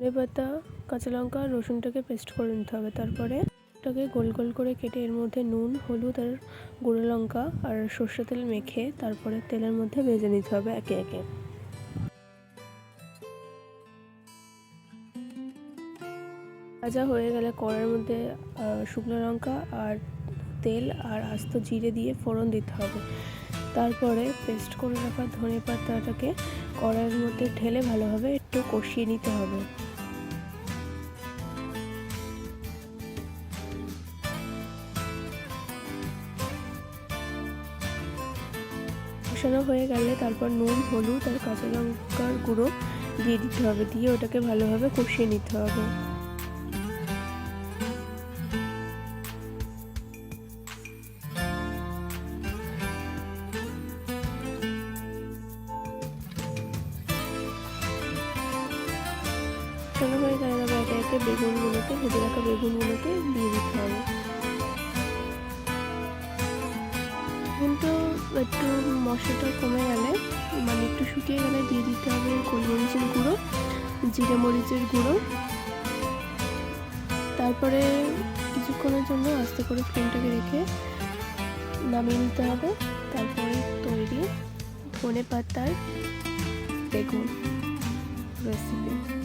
ধনে পাতা কাঁচা লঙ্কা রসুনটাকে পেস্ট করে নিতে হবে। তারপরে ওটাকে গোল গোল করে কেটে এর মধ্যে নুন, হলুদ আর গুঁড়ো লঙ্কা আর সর্ষে তেল মেখে তারপরে তেলের মধ্যে ভেজে নিতে হবে একে একে। ভাজা হয়ে গেলে কড়ার মধ্যে শুকনো লঙ্কা আর তেল আর আস্ত জিরে দিয়ে ফোড়ন দিতে হবে। তারপরে পেস্ট করে রাখা ধনে পাতাটাকে মধ্যে ঢেলে ভালোভাবে একটু কষিয়ে নিতে হবে। কষানো হয়ে গেলে তারপর নুন, হলুদ আর কাঁচা লঙ্কার গুঁড়ো দিয়ে দিতে হবে। দিয়ে ওটাকে ভালোভাবে কষিয়ে নিতে হবে। কষানো হয়ে গেলে একে বেগুনগুলোকে, ভেজে রাখা বেগুনগুলোকে দিয়ে দিতে হবে। একটু মশলাটা কমে গেলে মানে একটু শুকিয়ে গেলে দিয়ে দিতে হবে গোলমরিচের গুঁড়ো, জিরে মরিচের গুঁড়ো। তারপরে কিছুক্ষণের জন্য আস্তে করে ফ্লেমটাকে রেখে নামিয়ে নিতে হবে। তারপরে তৈরি ধনে পাতার বেগুন রেসিপি